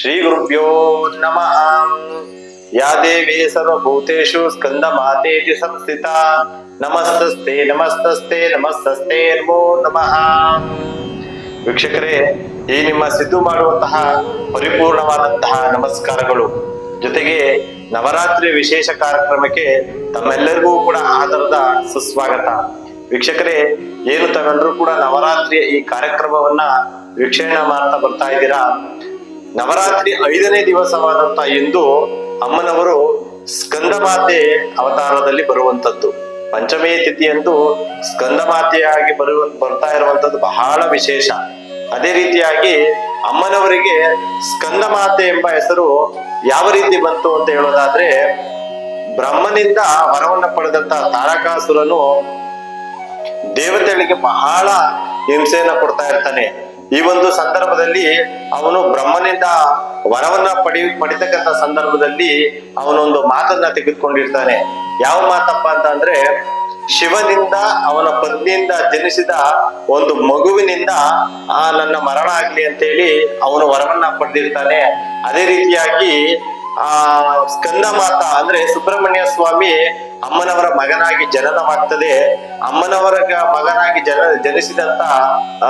ಶ್ರೀ ಗುರುಭ್ಯೋ ನಮಃ. ಯಾ ದೇವೇ ಸರ್ವಭೂತೇಶು ಸ್ಕಂದ ಮಾತೇತಿ ಸಂಸ್ಥಿತ. ನಮಸ್ತಸ್ತೆ ನಮಸ್ತಸ್ತೆ ನಮಸ್ತಸ್ತೆ ನಮೋ ನಮಃ. ವೀಕ್ಷಕರೇ, ಈ ನಿಮ್ಮ ಸಿದ್ದು ಮಾಡುವಂತಹ ಪರಿಪೂರ್ಣವಾದಂತಹ ನಮಸ್ಕಾರಗಳು, ಜೊತೆಗೆ ನವರಾತ್ರಿ ವಿಶೇಷ ಕಾರ್ಯಕ್ರಮಕ್ಕೆ ತಮ್ಮೆಲ್ಲರಿಗೂ ಕೂಡ ಆಧಾರದ ಸುಸ್ವಾಗತ. ವೀಕ್ಷಕರೇ, ಏನು ತಗೊಂಡ್ರು ಕೂಡ ನವರಾತ್ರಿಯ ಈ ಕಾರ್ಯಕ್ರಮವನ್ನ ವೀಕ್ಷಣೆ ಮಾಡ್ತಾ ಬರ್ತಾ ಇದ್ದೀರಾ? ನವರಾತ್ರಿ ಐದನೇ ದಿವಸವಾದಂತ ಇಂದು ಅಮ್ಮನವರು ಸ್ಕಂದಮಾತೆ ಅವತಾರದಲ್ಲಿ ಬರುವಂತದ್ದು. ಪಂಚಮಿ ತಿಥಿಯಂದು ಸ್ಕಂದಮಾತೆಯಾಗಿ ಬರುವ ಬರ್ತಾ ಇರುವಂತದ್ದು ಬಹಳ ವಿಶೇಷ. ಅದೇ ರೀತಿಯಾಗಿ ಅಮ್ಮನವರಿಗೆ ಸ್ಕಂದಮಾತೆ ಎಂಬ ಹೆಸರು ಯಾವ ರೀತಿ ಬಂತು ಅಂತ ಹೇಳೋದಾದ್ರೆ, ಬ್ರಹ್ಮನಿಂದ ವರವನ್ನ ಪಡೆದಂತ ತಾರಕಾಸುರನು ದೇವತೆಗಳಿಗೆ ಬಹಳ ಹಿಂಸೆಯನ್ನ ಕೊಡ್ತಾ ಇರ್ತಾನೆ. ಈ ಒಂದು ಸಂದರ್ಭದಲ್ಲಿ ಅವನು ಬ್ರಹ್ಮನಿಂದ ವರವನ್ನ ಪಡಿ, ಪಡಿತಕ್ಕಂಥ ಸಂದರ್ಭದಲ್ಲಿ ಅವನೊಂದು ಮಾತನ್ನ ತೆಗೆದುಕೊಂಡಿರ್ತಾನೆ. ಯಾವ ಮಾತಪ್ಪ ಅಂತ ಅಂದ್ರೆ, ಶಿವನಿಂದ ಅವನ ಪತ್ನಿಯಿಂದ ಜನಿಸಿದ ಒಂದು ಮಗುವಿನಿಂದ ಆ ನನ್ನ ಮರಣ ಆಗ್ಲಿ ಅಂತೇಳಿ ಅವನು ವರವನ್ನ ಪಡೆದಿರ್ತಾನೆ. ಅದೇ ರೀತಿಯಾಗಿ ಆ ಸ್ಕಂದ ಮಾತ ಅಂದ್ರೆ ಸುಬ್ರಹ್ಮಣ್ಯ ಸ್ವಾಮಿ ಅಮ್ಮನವರ ಮಗನಾಗಿ ಜನನವಾಗ್ತದೆ. ಅಮ್ಮನವರ ಮಗನಾಗಿ ಜನ ಜನಿಸಿದಂತ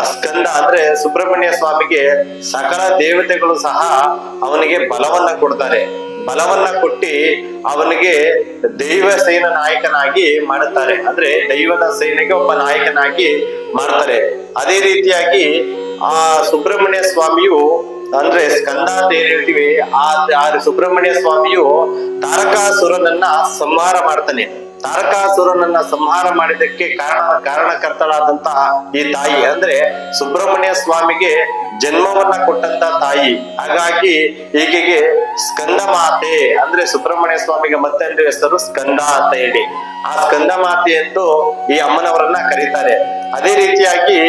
ಸ್ಕಂದ ಅಂದ್ರೆ ಸುಬ್ರಹ್ಮಣ್ಯ ಸ್ವಾಮಿಗೆ ಸಕಲ ದೇವತೆಗಳು ಸಹ ಅವನಿಗೆ ಬಲವನ್ನ ಕೊಡ್ತಾರೆ. ಬಲವನ್ನ ಕೊಟ್ಟಿ ಅವನಿಗೆ ದೈವ ಸೇನ ನಾಯಕನಾಗಿ ಮಾಡುತ್ತಾರೆ. ಅಂದ್ರೆ ದೈವದ ಸೇನೆಗೆ ಒಬ್ಬ ನಾಯಕನಾಗಿ ಮಾಡ್ತಾರೆ. ಅದೇ ರೀತಿಯಾಗಿ ಆ ಸುಬ್ರಹ್ಮಣ್ಯ ಸ್ವಾಮಿಯು ಅಂದ್ರೆ ಸ್ಕಂದ ಅಂತ ಏನ್ ಹೇಳ್ತೀವಿ ಆ ಸುಬ್ರಹ್ಮಣ್ಯ ಸ್ವಾಮಿಯು ತಾರಕಾಸುರನನ್ನ ಸಂಹಾರ ಮಾಡ್ತಾನೆ. ತಾರಕಾಸುರನನ್ನ ಸಂಹಾರ ಮಾಡಿದಕ್ಕೆ ಕಾರಣ ಕಾರಣಕರ್ತಳಾದಂತ ಈ ತಾಯಿ. ಅಂದ್ರೆ ಸುಬ್ರಹ್ಮಣ್ಯ ಸ್ವಾಮಿಗೆ ಜನ್ಮವನ್ನ ಕೊಟ್ಟಂತ ತಾಯಿ. ಹಾಗಾಗಿ ಈಕೆಗೆ ಸ್ಕಂದ ಮಾತೆ ಅಂದ್ರೆ ಸುಬ್ರಹ್ಮಣ್ಯ ಸ್ವಾಮಿಗೆ ಮತ್ತೆ ಅಂದ್ರೆ ಹೆಸರು? ಸ್ಕಂದ ಅಂತ ಹೇಳಿ. ಆ ಸ್ಕಂದ ಮಾತೆ ಎಂದು ಈ ಅಮ್ಮನವರನ್ನ ಕರೀತಾರೆ. ಅದೇ ರೀತಿಯಾಗಿ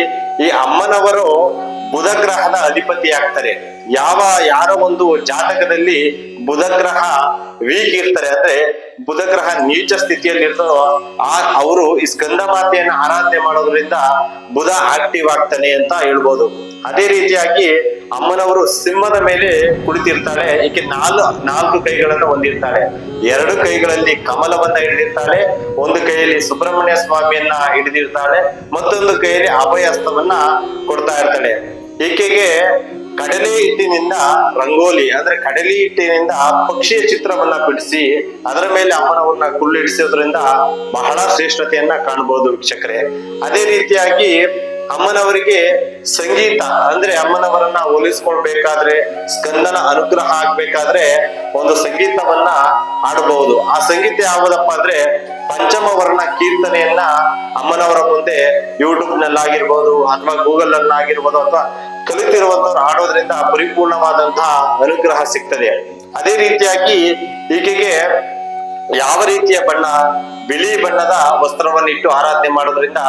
ಈ ಅಮ್ಮನವರು ಬುಧ ಗ್ರಹದ ಅಧಿಪತಿ ಆಗ್ತಾರೆ ಯಾವ, ಯಾರ ಒಂದು ಜಾತಕದಲ್ಲಿ ಬುಧಗ್ರಹ ವೀಕ್ ಇರ್ತಾರೆ, ಅಂದ್ರೆ ಬುಧಗ್ರಹ ನೀಚ ಸ್ಥಿತಿಯಲ್ಲಿ ಇರ್ತಾರೋ ಆ, ಅವರು ಈ ಸ್ಕಂದ ಮಾತೆಯನ್ನು ಆರಾಧನೆ ಮಾಡೋದ್ರಿಂದ ಬುಧ ಆಕ್ಟಿವ್ ಆಗ್ತಾನೆ ಅಂತ ಹೇಳ್ಬೋದು. ಅದೇ ರೀತಿಯಾಗಿ ಅಮ್ಮನವರು ಸಿಂಹದ ಮೇಲೆ ಕುಳಿತಿರ್ತಾಳೆ ಈಕೆ ನಾಲ್ಕು ನಾಲ್ಕು ಕೈಗಳನ್ನು ಹೊಂದಿರ್ತಾಳೆ ಎರಡು ಕೈಗಳಲ್ಲಿ ಕಮಲವನ್ನ ಹಿಡಿದಿರ್ತಾಳೆ, ಒಂದು ಕೈಯಲ್ಲಿ ಸುಬ್ರಹ್ಮಣ್ಯ ಸ್ವಾಮಿಯನ್ನ ಹಿಡಿದಿರ್ತಾಳೆ, ಮತ್ತೊಂದು ಕೈಯಲ್ಲಿ ಅಭಯಸ್ತವನ್ನ ಕೊಡ್ತಾ ಇರ್ತಾಳೆ. ಈಕೆಗೆ ಕಡಲೆ ಹಿಟ್ಟಿನಿಂದ ರಂಗೋಲಿ, ಅಂದ್ರೆ ಕಡಲೆ ಹಿಟ್ಟಿನಿಂದ ಪಕ್ಷಿಯ ಚಿತ್ರವನ್ನ ಬಿಡಿಸಿ, ಅದರ ಮೇಲೆ ಅಮ್ಮನವನ್ನ ಕುಳ್ಳಿಡಿಸೋದ್ರಿಂದ ಬಹಳ ಶ್ರೇಷ್ಠತೆಯನ್ನ ಕಾಣಬಹುದು ವೀಕ್ಷಕರೇ. ಅದೇ ರೀತಿಯಾಗಿ ಅಮ್ಮನವರಿಗೆ ಸಂಗೀತ ಅಂದ್ರೆ ಅಮ್ಮನವರನ್ನ ಹೋಲಿಸ್ಕೊಳ್ಬೇಕಾದ್ರೆ ಸ್ಕಂದನ ಅನುಗ್ರಹ ಆಗ್ಬೇಕಾದ್ರೆ ಒಂದು ಸಂಗೀತವನ್ನ ಆಡಬಹುದು ಆ ಸಂಗೀತ ಯಾವುದಪ್ಪ ಅಂದ್ರೆ ಪಂಚಮ ವರ್ಣ ಕೀರ್ತನೆಯನ್ನ ಅಮ್ಮನವರ ಮುಂದೆ ಯೂಟ್ಯೂಬ್ ನಲ್ಲಾಗಿರ್ಬೋದು ಅಥವಾ ಗೂಗಲ್ ನಲ್ಲಾಗಿರ್ಬೋದು ಅಥವಾ ಕಲಿತಿರುವಂತವ್ರು ಆಡೋದ್ರಿಂದ ಪರಿಪೂರ್ಣವಾದಂತಹ ಅನುಗ್ರಹ ಸಿಗ್ತದೆ. ಅದೇ ರೀತಿಯಾಗಿ ಈಕೆಗೆ ಯಾವ ರೀತಿಯ ಬಣ್ಣ ಬಿಳಿ ಬಣ್ಣದ ವಸ್ತ್ರವನ್ನಿಟ್ಟು ಆರಾಧನೆ ಮಾಡೋದ್ರಿಂದ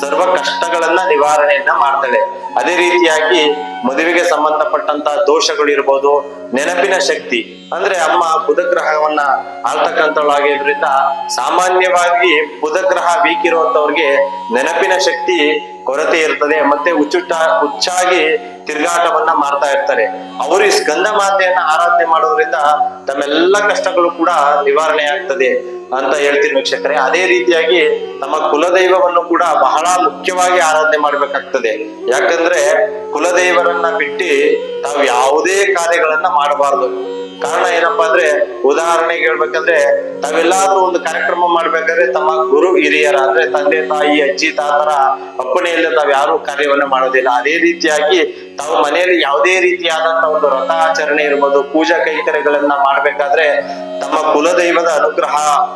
ಸರ್ವ ಕಷ್ಟಗಳನ್ನ ನಿವಾರಣೆಯನ್ನ ಮಾಡ್ತಾಳೆ ಅದೇ ರೀತಿಯಾಗಿ ಮದುವೆಗೆ ಸಂಬಂಧಪಟ್ಟಂತ ದೋಷಗಳು ಇರ್ಬೋದು, ನೆನಪಿನ ಶಕ್ತಿ, ಅಂದ್ರೆ ಅಮ್ಮ ಬುಧ ಗ್ರಹವನ್ನ ಆಳ್ತಕ್ಕಂಥವಳಾಗಿರೋದ್ರಿಂದ ಸಾಮಾನ್ಯವಾಗಿ ಬುಧ ಗ್ರಹ ವೀಕ್ ನೆನಪಿನ ಶಕ್ತಿ ಕೊರತೆ ಇರ್ತದೆ, ಮತ್ತೆ ಉಚ್ಚುಟ್ಟ, ಹುಚ್ಚಾಗಿ ತಿರುಗಾಟವನ್ನ ಮಾಡ್ತಾ ಇರ್ತಾರೆ. ಅವರು ಈ ಸ್ಕಂದ ಮಾತೆಯನ್ನ ಆರಾಧನೆ ಮಾಡೋದ್ರಿಂದ ತಮ್ಮೆಲ್ಲ ಕಷ್ಟಗಳು ಕೂಡ ನಿವಾರಣೆ ಆಗ್ತದೆ ಅಂತ ಹೇಳ್ತೀನಿ ವೀಕ್ಷಕರೇ. ಅದೇ ರೀತಿಯಾಗಿ ನಮ್ಮ ಕುಲದೈವವನ್ನು ಕೂಡ ಬಹಳ ಮುಖ್ಯವಾಗಿ ಆರಾಧನೆ ಮಾಡ್ಬೇಕಾಗ್ತದೆ. ಯಾಕಂದ್ರೆ ಕುಲದೈವರನ್ನ ಬಿಟ್ಟು ನಾವು ಯಾವುದೇ ಕಾರ್ಯಗಳನ್ನ ಮಾಡಬಾರದು. ಕಾರಣ ಏನಪ್ಪಾ ಅಂದ್ರೆ, ಉದಾಹರಣೆಗೆ ಹೇಳ್ಬೇಕಂದ್ರೆ, ತಾವೆಲ್ಲಾದ್ರೂ ಒಂದು ಕಾರ್ಯಕ್ರಮ ಮಾಡ್ಬೇಕಾದ್ರೆ ತಮ್ಮ ಗುರು ಹಿರಿಯರ, ಅಂದ್ರೆ ತಂದೆ ತಾಯಿ, ಅಜ್ಜಿ, ತಾತರ ಅಪ್ಪಣೆಯಿಂದ ನಾವ್ ಯಾರು ಕಾರ್ಯವನ್ನ ಮಾಡೋದಿಲ್ಲ. ಅದೇ ರೀತಿಯಾಗಿ ತಾವು ಮನೆಯಲ್ಲಿ ಯಾವುದೇ ರೀತಿಯಾದಂತ ಒಂದು ವ್ರತಾಚರಣೆ ಇರ್ಬೋದು, ಪೂಜಾ ಕೈಕರ್ಯಗಳನ್ನ ಮಾಡ್ಬೇಕಾದ್ರೆ ತಮ್ಮ ಕುಲದೈವದ ಅನುಗ್ರಹ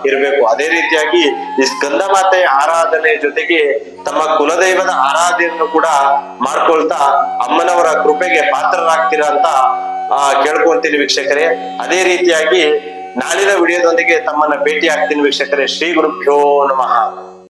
ಇರಬೇಕು. ಅದೇ ರೀತಿಯಾಗಿ ಈ ಸ್ಕಂದ ಮಾತೆಯ ಆರಾಧನೆ ಜೊತೆಗೆ ತಮ್ಮ ಕುಲದೈವದ ಆರಾಧನೆಯನ್ನು ಕೂಡ ಮಾಡ್ಕೊಳ್ತಾ ಅಮ್ಮನವರ ಕೃಪೆಗೆ ಪಾತ್ರರಾಗ್ತೀರಾ ಅಂತ, ಆ ಕೇಳ್ಕೊಂತೀನಿ ವೀಕ್ಷಕರೇ. ಅದೇ ರೀತಿಯಾಗಿ ನಾಳಿನ ವಿಡಿಯೋದೊಂದಿಗೆ ತಮ್ಮನ್ನ ಭೇಟಿ ಆಗ್ತೀನಿ ವೀಕ್ಷಕರೇ. ಶ್ರೀ ಗುರುಭ್ಯೋ ನಮಃ.